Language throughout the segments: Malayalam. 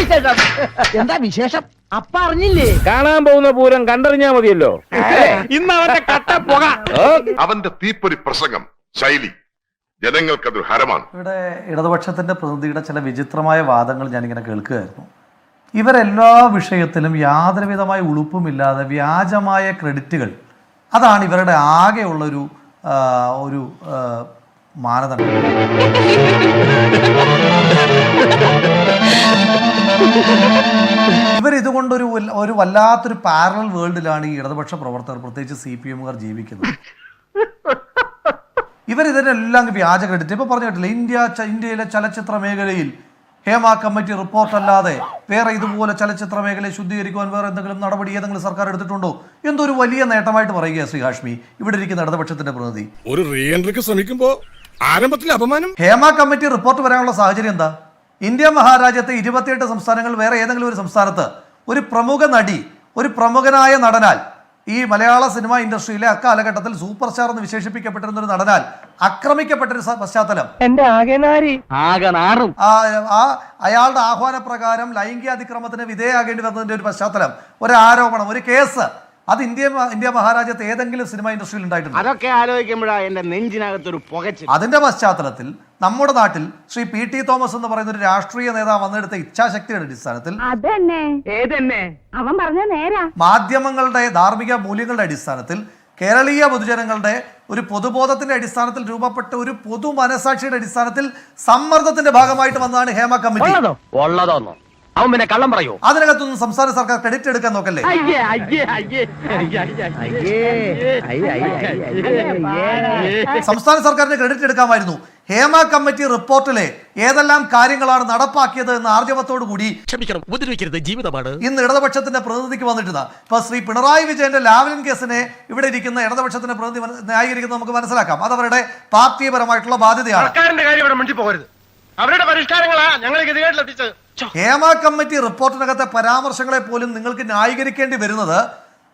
വിശേഷം? എന്താ വിശേഷം? അപ്പ അറിഞ്ഞില്ലേ? കാണാൻ പോകുന്ന പൂരം കണ്ടറിഞ്ഞാ മതിയല്ലോ. ഇന്ന് അവന്റെ കട്ട പുക. അവന്റെ തീപ്പൊരി പ്രസംഗം ശൈലി ജനങ്ങൾക്കതൊരു ഹരമാണ്. ഇവിടെ ഇടതുപക്ഷത്തിന്റെ പ്രതിനിധിയുടെ ചില വിചിത്രമായ വാദങ്ങൾ ഞാനിങ്ങനെ കേൾക്കുകയായിരുന്നു. ഇവരെല്ലാ വിഷയത്തിലും യാതൊരു വിധമായ ഉളുപ്പുമില്ലാതെ വ്യാജമായ ക്രെഡിറ്റുകൾ അതാണ് ഇവരുടെ ആകെയുള്ളൊരു ആ, ഒരു ആ, മാനദണ്ഡം. ഒരു വല്ലാത്തൊരു പാരലൽ വേൾഡിലാണ് ഈ ഇടതുപക്ഷ പ്രവർത്തകർ പ്രത്യേകിച്ച് സി പി എമ്മുകാർ ജീവിക്കുന്നത്. ഇവർ ഇതിനെല്ലാം വ്യാജ ക്രെഡിറ്റ് ഇപ്പൊ പറഞ്ഞു കേട്ടില്ല ഇന്ത്യ ഇന്ത്യയിലെ ചലച്ചിത്ര മേഖലയിൽ ഹേമ കമ്മിറ്റി റിപ്പോർട്ട് അല്ലാതെ വേറെ ഇതുപോലെ ചലച്ചിത്ര മേഖലയെ ശുദ്ധീകരിക്കുവാൻ വേറെ എന്തെങ്കിലും നടപടി ഏതെങ്കിലും സർക്കാർ എടുത്തിട്ടുണ്ടോ? എന്തൊരു വലിയ നേട്ടമായിട്ട് പറയുക ശ്രീ ഹാഷ്മി ഇവിടെ ഇരിക്കുന്ന ഇടതുപക്ഷത്തിന്റെ പ്രതിനിധി. ഒരു റീഎൻട്രിക്ക് ശ്രമിക്കുമ്പോൾ ശ്രമിക്കുമ്പോ ആരംഭത്തിൽ അപമാനം? ഹേമ കമ്മിറ്റി റിപ്പോർട്ട് വരാനുള്ള സാഹചര്യം എന്താ? ഇന്ത്യ മഹാരാജ്യത്തെ ഇരുപത്തിയെട്ട് സംസ്ഥാനങ്ങൾ വേറെ ഏതെങ്കിലും ഒരു സംസ്ഥാനത്ത് ഒരു പ്രമുഖ നടി ഒരു പ്രമുഖനായ നടനാൽ. ഈ മലയാള സിനിമ ഇൻഡസ്ട്രിയിലെ അക്കാലഘട്ടത്തിൽ സൂപ്പർ സ്റ്റാർ എന്ന് വിശേഷിപ്പിക്കപ്പെട്ടിരുന്ന ഒരു നടനാൽ ആക്രമിക്കപ്പെട്ട ഒരു പശ്ചാത്തലം. എന്റെ ആ അയാളുടെ ആഹ്വാനപ്രകാരം ലൈംഗിക അതിക്രമത്തിന് വിധേയമാകേണ്ടി വന്നതിന്റെ ഒരു പശ്ചാത്തലം. ഒരു ആരോപണം ഒരു കേസ്. അത് ഇന്ത്യ ഇന്ത്യ മഹാരാജ്യത്ത് ഏതെങ്കിലും സിനിമ ഇൻഡസ്ട്രിയിൽ ഉണ്ടായിട്ടുണ്ട്. അതൊക്കെ ആലോചിക്കുമ്പോഴാ എന്റെ നെഞ്ചിനകത്തൊരു പുകച്ച് അതിന്റെ പശ്ചാത്തലത്തിൽ നമ്മുടെ നാട്ടിൽ ശ്രീ പി ടി തോമസ് എന്ന് പറയുന്ന ഒരു രാഷ്ട്രീയ നേതാവ് വന്നെടുത്ത ഇച്ഛാശക്തിയുടെ അടിസ്ഥാനത്തിൽ അതന്നെ. ഏതെന്നെ? അവൻ പറഞ്ഞ നേരാ. മാധ്യമങ്ങളുടെ ധാർമ്മിക മൂല്യങ്ങളുടെ അടിസ്ഥാനത്തിൽ കേരളീയ പൊതുജനങ്ങളുടെ ഒരു പൊതുബോധത്തിന്റെ അടിസ്ഥാനത്തിൽ രൂപപ്പെട്ട ഒരു പൊതു മനസാക്ഷിയുടെ അടിസ്ഥാനത്തിൽ സമ്മർദ്ദത്തിന്റെ ഭാഗമായിട്ട് വന്നതാണ് ഹേമ കമ്മിറ്റി. അവൻ പിന്നെ കള്ളം പറയോ അതിനകത്തൊന്നും സംസ്ഥാന സർക്കാർ ക്രെഡിറ്റ് എടുക്കാൻ നോക്കല്ലേ അയ്യേ അയ്യേ അയ്യേ അയ്യേ അയ്യേ സംസ്ഥാന സർക്കാരിന് ക്രെഡിറ്റ് എടുക്കാമായിരുന്നു ഹേമ കമ്മിറ്റി റിപ്പോർട്ടിലെ ഏതെല്ലാം കാര്യങ്ങളാണ് നടപ്പാക്കിയത് എന്ന ആർജവത്തോടു കൂടി ക്ഷമിക്കണം ഉപദ്രവിക്കരുത് ജീവിതമാണ് ഇന്ന് ഇടതുപക്ഷത്തിന്റെ പ്രതിനിധിക്ക് വന്നിട്ടുണ്ട് ഇപ്പൊ ശ്രീ പിണറായി വിജയന്റെ ലാവലിൻ കേസിനെ ഇവിടെ ഇരിക്കുന്ന ഇടതുപക്ഷത്തിന്റെ പ്രതിനിധി ന്യായീകരിക്കുന്നത് നമുക്ക് മനസ്സിലാക്കാം അത് അവരുടെ പാർട്ടിപരമായിട്ടുള്ള ബാധ്യതയാണ് സർക്കാരിന്റെ കാര്യം ഇവിടെ മിണ്ടി പോകരുത് അവരുടെ പരിഷ്കാരങ്ങളാ ഞങ്ങൾ ഗതികേട്ടിലെത്തിച്ചത് ഹേമ കമ്മിറ്റി റിപ്പോർട്ടിനകത്തെ പരാമർശങ്ങളെ പോലും നിങ്ങൾക്ക് ന്യായീകരിക്കേണ്ടി വരുന്നത്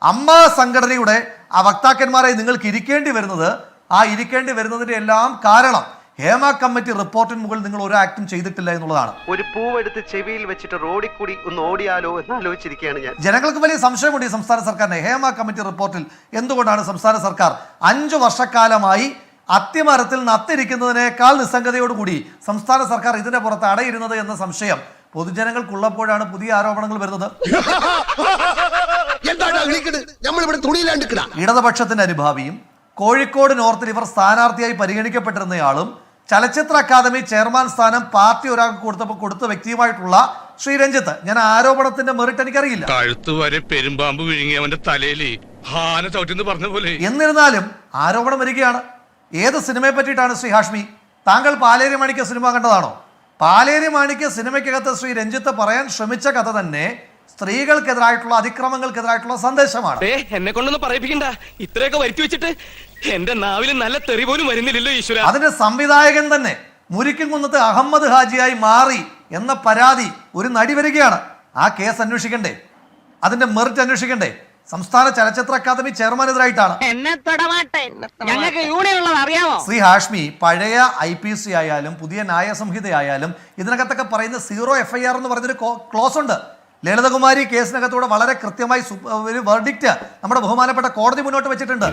അമ്മ സംഘടനയുടെ ആ വക്താക്കന്മാരായി നിങ്ങൾക്ക് ഇരിക്കേണ്ടി വരുന്നത് ആ ഇരിക്കേണ്ടി വരുന്നതിന്റെ എല്ലാം കാരണം ഹേമ കമ്മിറ്റി റിപ്പോർട്ടിന് മുകളിൽ നിങ്ങൾ ഒരു ആക്ടും ചെയ്തിട്ടില്ല എന്നുള്ളതാണ്. ഒരു പൂവെടുത്ത് ചെവിയിൽ വെച്ചിട്ട് റോഡിൽ കൂടി ഒന്ന് ഓടിയാലോ എന്ന് ആലോചിച്ചിരിക്കുകയാണ് ഞാൻ. ജനങ്ങൾക്ക് വലിയ സംശയമുണ്ട് ഈ സംസ്ഥാന സർക്കാരിനെ. ഹേമ കമ്മിറ്റി റിപ്പോർട്ടിൽ എന്തുകൊണ്ടാണ് സംസ്ഥാന സർക്കാർ അഞ്ചു വർഷക്കാലമായി അത്തിമരത്തിൽ നത്തിരിക്കുന്നതിനേക്കാൾ നിസ്സംഗതയോടുകൂടി സംസ്ഥാന സർക്കാർ ഇതിന്റെ പുറത്ത് അടയിരുന്നത് എന്ന സംശയം പൊതുജനങ്ങൾക്കുള്ളപ്പോഴാണ് പുതിയ ആരോപണങ്ങൾ വരുന്നത്. ഇടതുപക്ഷത്തിന്റെ അനുഭാവിയും കോഴിക്കോട് നോർത്തിൽ ഇവർ സ്ഥാനാർത്ഥിയായി പരിഗണിക്കപ്പെട്ടിരുന്നയാളും ചലച്ചിത്ര അക്കാദമി ചെയർമാൻ സ്ഥാനം പാർട്ടി ഒരാൾക്ക് കൊടുത്തപ്പോൾ കൊടുത്ത വ്യക്തിയുമായിട്ടുള്ള ശ്രീ രഞ്ജിത്ത് ഞാൻ ആരോപണത്തിന്റെ മെറിറ്റ് എനിക്കറിയില്ല. കഴുത്ത് വരെ പെരുമ്പാമ്പ് വിഴുങ്ങി അവന്റെ തലയിൽ ഹാന ചവിട്ടിന്ന് പറഞ്ഞ പോലെ. എന്നിരുന്നാലും ആരോപണം വരികയാണ്. ഏത് സിനിമയെ പറ്റിയിട്ടാണ് ശ്രീ ഹാഷ്മി? താങ്കൾ പാലേരി മാണിക്യ സിനിമ കണ്ടതാണോ? പാലേരി മാണിക്യ സിനിമയ്ക്കകത്ത് ശ്രീ രഞ്ജിത്ത് പറയാൻ ശ്രമിച്ച കഥ തന്നെ സ്ത്രീകൾക്കെതിരായിട്ടുള്ള അതിക്രമങ്ങൾക്കെതിരായിട്ടുള്ള സന്ദേശമാണ്. എന്നെ കൊണ്ടൊന്നും പറയിപ്പിക്കണ്ട. ഇത്രയൊക്കെ വരുത്തി വെച്ചിട്ട് എന്റെ നാവിൽ നല്ല തെറി പോലും വരുന്നില്ലല്ലോ ഈശ്വര. അതിന്റെ സംവിധായകൻ തന്നെ മുരിക്കുംകുന്നത്ത് അഹമ്മദ് ഹാജിയായി മാറി എന്ന പരാതി ഒരു നടി വരികയാണ്. ആ കേസ് അന്വേഷിക്കണ്ടേ? അതിന്റെ മെറിറ്റ് അന്വേഷിക്കണ്ടേ? സംസ്ഥാന ചലച്ചിത്ര അക്കാദമി ചെയർമാനെതിരായിട്ടാണ് എതിരായിട്ടാണ്. തൊടമാട്ടെ ഞങ്ങൾക്ക് യൂണിയൻ ഉള്ളത് അറിയാമോ ശ്രീ ഹാഷ്മി പഴയ ഐ പി സി ആയാലും പുതിയ നായ സംഹിതയായാലും ഇതിനകത്തൊക്കെ പറയുന്ന സീറോ എഫ് ഐ ആർ എന്ന് പറഞ്ഞൊരു ക്ലോസ് ഉണ്ട്. ലളിതകുമാരി കേസിനകത്തൂടെ വളരെ കൃത്യമായി ഒരു വെർഡിക്റ്റ് നമ്മുടെ ബഹുമാനപ്പെട്ട കോടതി മുന്നോട്ട് വെച്ചിട്ടുണ്ട്.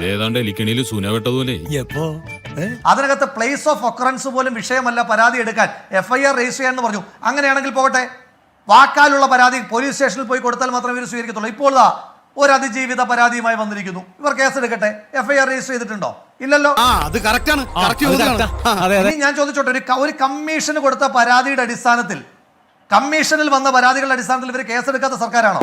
അതിനകത്ത് പ്ലേസ് ഓഫ് ഒക്കറൻസ് പോലും വിഷയമല്ല പരാതി എടുക്കാൻ. എഫ് ഐ ആർ രജിസ്റ്റർ ചെയ്യാന്ന് പറഞ്ഞു. അങ്ങനെയാണെങ്കിൽ പോകട്ടെ. വാക്കാലുള്ള പരാതി പോലീസ് സ്റ്റേഷനിൽ പോയി കൊടുത്താൽ മാത്രമേ ഇവർ സ്വീകരിക്കത്തുള്ളൂ. ഇപ്പോൾ ഒരു അതിജീവിത പരാതിയുമായി വന്നിരിക്കുന്നു. ഇവർ കേസെടുക്കട്ടെ എഫ് ഐ ആർ രജിസ്റ്റർ ചെയ്തിട്ടുണ്ടോ? ഇല്ലല്ലോ. അത് കറക്റ്റാണ് ഇനി ഞാൻ ചോദിച്ചോട്ടെ ഒരു ഒരു കമ്മീഷന് കൊടുത്ത പരാതിയുടെ അടിസ്ഥാനത്തിൽ കമ്മീഷനിൽ വന്ന പരാതികളുടെ അടിസ്ഥാനത്തിൽ ഇവർ കേസെടുക്കാത്ത സർക്കാരാണോ?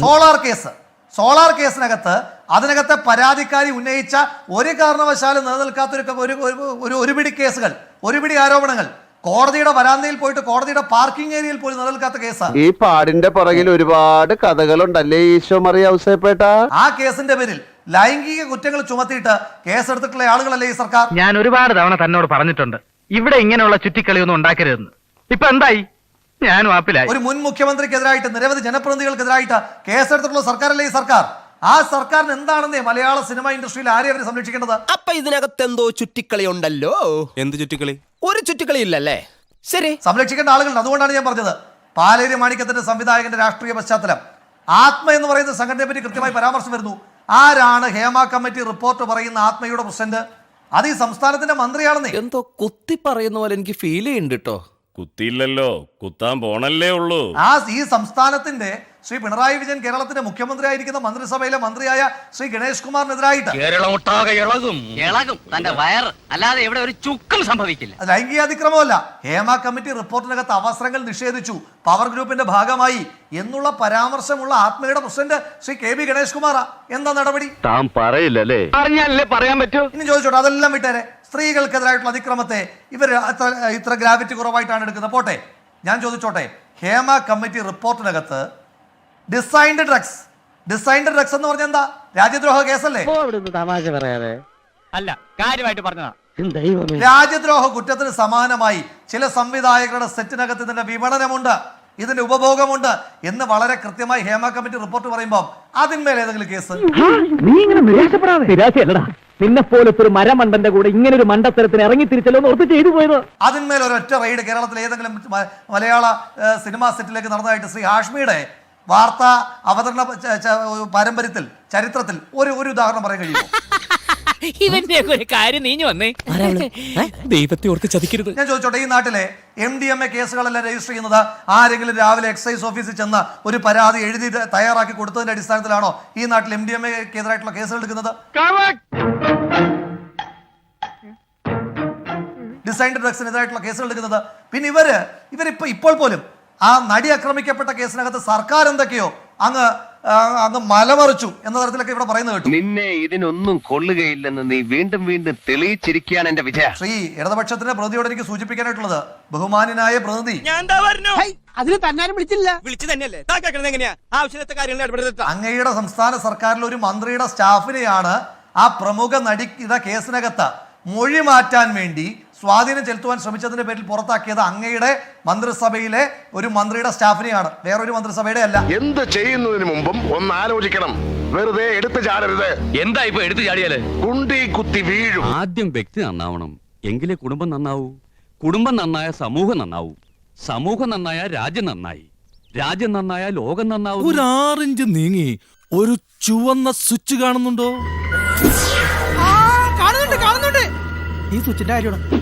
Solar case. സോളാർ കേസിനകത്ത് അതിനകത്തെ പരാതിക്കാരി ഉന്നയിച്ച ഒരു കാരണവശാലും നിലനിൽക്കാത്ത ഒരു ഒരു ഒരു- ഒരു ഒരുപിടി കേസുകൾ ഒരുപിടി ആരോപണങ്ങൾ കോടതിയുടെ വരാന്തയിൽ പോയിട്ട് കോടതിയുടെ പാർക്കിംഗ് ഏരിയയിൽ പോയി നിലനിൽക്കാത്ത കേസാണ് ഈ പാടിന്റെ പുറകിൽ ഒരുപാട് കഥകളുണ്ടല്ലേ ഈശോ മറിയ ഔസേപ്പേട്ട? ആ കേസിന്റെ പേരിൽ ലൈംഗിക കുറ്റങ്ങൾ ചുമത്തിയിട്ട് കേസെടുത്തിട്ടുള്ള ആളുകളല്ലേ ഈ സർക്കാർ? ഞാൻ ഒരുപാട് തവണ തന്നോട് പറഞ്ഞിട്ടുണ്ട്. ഇവിടെ ഇങ്ങനെയുള്ള ചുറ്റിക്കളിയൊന്നും ഉണ്ടാക്കരുതെന്ന്. ഇപ്പൊ എന്തായി? ഞാനും ആപ്പിലായി. ഒരു മുൻ മുഖ്യമന്ത്രിക്കെതിരായിട്ട് നിരവധി ജനപ്രതിനിധികൾക്കെതിരായിട്ട് കേസെടുത്തിട്ടുള്ള സർക്കാരല്ലേ ഈ സർക്കാർ? ആ സർക്കാരിന് എന്താണെന്നേ മലയാള സിനിമ ഇൻഡസ്ട്രിയിൽ ആരെയും അവർ സംരക്ഷിക്കേണ്ടത്? അപ്പൊ ഇതിനകത്ത് എന്തോ ചുറ്റിക്കളി ഉണ്ടല്ലോ എന്ത് ചുറ്റിക്കളി? ഒരു ചുറ്റുകളിയില്ലല്ലേ? ശരി. സംരക്ഷിക്കേണ്ട ആളുകളുണ്ട്. അതുകൊണ്ടാണ് ഞാൻ പറഞ്ഞത്. പാലേരി മാണിക്കത്തിന്റെ സംവിധായകന്റെ രാഷ്ട്രീയ പശ്ചാത്തലം. ആത്മ എന്ന് പറയുന്ന സംഘടനയെ പറ്റി കൃത്യമായി പരാമർശം വരുന്നു. ആരാണ് ഹേമ കമ്മിറ്റി റിപ്പോർട്ട് പറയുന്ന ആത്മയുടെ പ്രസിഡന്റ്? അത് ഈ സംസ്ഥാനത്തിന്റെ മന്ത്രിയാണെന്ന്. എന്തോ കുത്തി പറയുന്ന പോലെ എനിക്ക് ഫീൽ ചെയ്യുന്നുണ്ട് കേട്ടോ കുത്തിയില്ലല്ലോ. കുത്താൻ പോണല്ലേ ഉള്ളൂ. ആ ഈ സംസ്ഥാനത്തിന്റെ ശ്രീ പിണറായി വിജയൻ കേരളത്തിന്റെ മുഖ്യമന്ത്രി ആയിരിക്കുന്ന മന്ത്രിസഭയിലെ മന്ത്രിയായ ശ്രീ ഗണേഷ് കുമാറിനെതിരായിട്ട് ഇളകും. ഇളകും. തന്റെ വയർ അല്ലാതെ ഇവിടെ ഒരു ചുക്കും സംഭവിക്കില്ല. അത് ലൈംഗിക അതിക്രമമല്ല ഹേമ കമ്മിറ്റി റിപ്പോർട്ടിനകത്ത് അവസരങ്ങൾ നിഷേധിച്ചു. പവർ ഗ്രൂപ്പിന്റെ ഭാഗമായി എന്നുള്ള പരാമർശമുള്ള ആത്മയുടെ president Shri K B Ganesh കുമാറാ. എന്താ നടപടി? താൻ പറയില്ലല്ലേ? പറഞ്ഞല്ലേ പറയാൻ പറ്റൂ? ഇനി ചോദിച്ചോട്ടെ അതെല്ലാം വിട്ടേരെ. സ്ത്രീകൾക്കെതിരായിട്ടുള്ള അതിക്രമത്തെ ഇവർ അത്ര ഇത്ര ഗ്രാവിറ്റി കുറവായിട്ടാണ് എടുക്കുന്നത്. പോട്ടെ ഞാൻ ചോദിച്ചോട്ടെ. ഹേമ കമ്മിറ്റി റിപ്പോർട്ടിനകത്ത് ഡിസൈൻഡ് ഡ്രഗ്സ് ഡിസൈൻഡ് ഡ്രഗ്സ് എന്ന് പറഞ്ഞാൽ എന്താ? രാജ്യദ്രോഹ കേസല്ലേ? തമാശ പറയാതെ. അല്ല കാര്യമായിട്ട് പറഞ്ഞതാ. ദൈവമേ. രാജ്യദ്രോഹ കുറ്റത്തിന് സമാനമായി ചില സംവിധായകരുടെ സെറ്റിനകത്ത് ഇതിന്റെ വിപണനമുണ്ട് ഇതിന്റെ ഉപഭോഗമുണ്ട് എന്ന് വളരെ കൃത്യമായി ഹേമ കമ്മിറ്റി റിപ്പോർട്ട് പറയുമ്പോൾ അതിന്മേൽ ഏതെങ്കിലും കേസ്? നീ ഇങ്ങനെ നിരാശപ്പെടാതെ. നിരാശയല്ലടാ നിന്നെ പോലത്തെ ഒരു മരമണ്ടന്റെ കൂടെ ഇങ്ങനെ ഒരു മണ്ടത്തരത്തിന് ഇറങ്ങി തിരിച്ചല്ലോ ഓർത്ത് ചെയ്തു പോയത്. അതിന്മേൽ ഒരൊറ്റ റെയ്ഡ് കേരളത്തിലെ ഏതെങ്കിലും മലയാള സിനിമാ സെറ്റിലേക്ക് നടന്നതായിട്ട് ശ്രീ ഹാഷ്മിയുടെ വാർത്താ അവതരണ പാരമ്പര്യത്തിൽ ചരിത്രത്തിൽ ഒരു ഒരു ഉദാഹരണം പറയാൻ കഴിയുമോ? ഇവന്റെ ഒരു കാര്യം നീഞ്ഞു വന്നേ. ദൈവത്തെ ഓർത്ത് ചതിക്കരുത്. ഞാൻ ചോദിച്ചോട്ടെ ഈ നാട്ടിലെ എം ഡി എം എ കേസുകളെല്ലാം രജിസ്റ്റർ ചെയ്യുന്നത് ആരെങ്കിലും രാവിലെ എക്സൈസ് ഓഫീസിൽ ചെന്ന് ഒരു പരാതി എഴുതി തയ്യാറാക്കി കൊടുത്തതിന്റെ അടിസ്ഥാനത്തിലാണോ ഈ നാട്ടിൽ എം ഡി എം എക്കെതിരായിട്ടുള്ള കേസുകൾ എടുക്കുന്നത്? ഡിസൈൻഡ് ഡ്രഗ്സിനെതിരായിട്ടുള്ള കേസുകൾ എടുക്കുന്നത്. പിന്നെ ഇവർ ഇവരിപ്പോ ഇപ്പോൾ പോലും ആ നടി ആക്രമിക്കപ്പെട്ട കേസിനകത്ത് സർക്കാർ എന്തൊക്കെയോ അങ്ങ് അങ്ങ് മലമറിച്ചു എന്ന തരത്തിലൊക്കെ ഇവിടെ പറയുന്നത് കേട്ടു. നിന്നെ ഇതിനൊന്നും കൊള്ളുകയില്ലെന്ന് നീ വീണ്ടും വീണ്ടും തെളിയിച്ചിരിക്കുകയാണ് എന്റെ വിജയ. ശ്രീ ഇടതുപക്ഷത്തിന്റെ പ്രതിയോട് എനിക്ക് സൂചിപ്പിക്കാനായിട്ടുള്ളത് ബഹുമാനായ പ്രതിനിധി. ഞാൻ എന്താ പറഞ്ഞു? അതിന് തന്നാലും വിളിച്ചില്ല. വിളിച്ചു തന്നെയല്ലേ? എങ്ങനെയാ? ആവശ്യത്തെ കാര്യങ്ങൾ അങ്ങയുടെ സംസ്ഥാന സർക്കാരിലെ ഒരു മന്ത്രിയുടെ സ്റ്റാഫിനെയാണ് ആ പ്രമുഖ നടി നടിയുടെ കേസിനകത്ത് മൊഴി മാറ്റാൻ വേണ്ടി സ്വാധീനം ചെലുത്തുവാൻ ശ്രമിച്ചതിന്റെ പേരിൽ പുറത്താക്കിയത് അങ്ങയുടെ മന്ത്രിസഭയിലെ ഒരു മന്ത്രിയുടെ സ്റ്റാഫിനെയാണ്. വേറൊരു മന്ത്രിസഭയുടെ അല്ല. എന്ത് ചെയ്യുന്നതിന് മുമ്പും ഒന്ന് ആലോചിക്കണം. വെറുതെ എടുത്തു ചാടരുത്. എന്താ ഇപ്പൊ എടുത്തു ചാടിയാൽ? കുണ്ടി കുത്തി വീഴും. ആദ്യം വ്യക്തി നന്നാവണം. എങ്കിലേ കുടുംബം നന്നാവൂ. കുടുംബം നന്നായ സമൂഹം നന്നാവൂ. സമൂഹം നന്നായ രാജ്യം നന്നായി. രാജ്യം നന്നായ ലോകം നന്നാവും. ഒരു ആറിഞ്ച് നീങ്ങി ഒരു ചുവന്ന സ്വിച്ച് കാണുന്നുണ്ടോ? കാണുന്നുണ്ട് കാണുന്നുണ്ട്. ഈ സ്വിച്ചിന്റെ കാര്യമാണ്?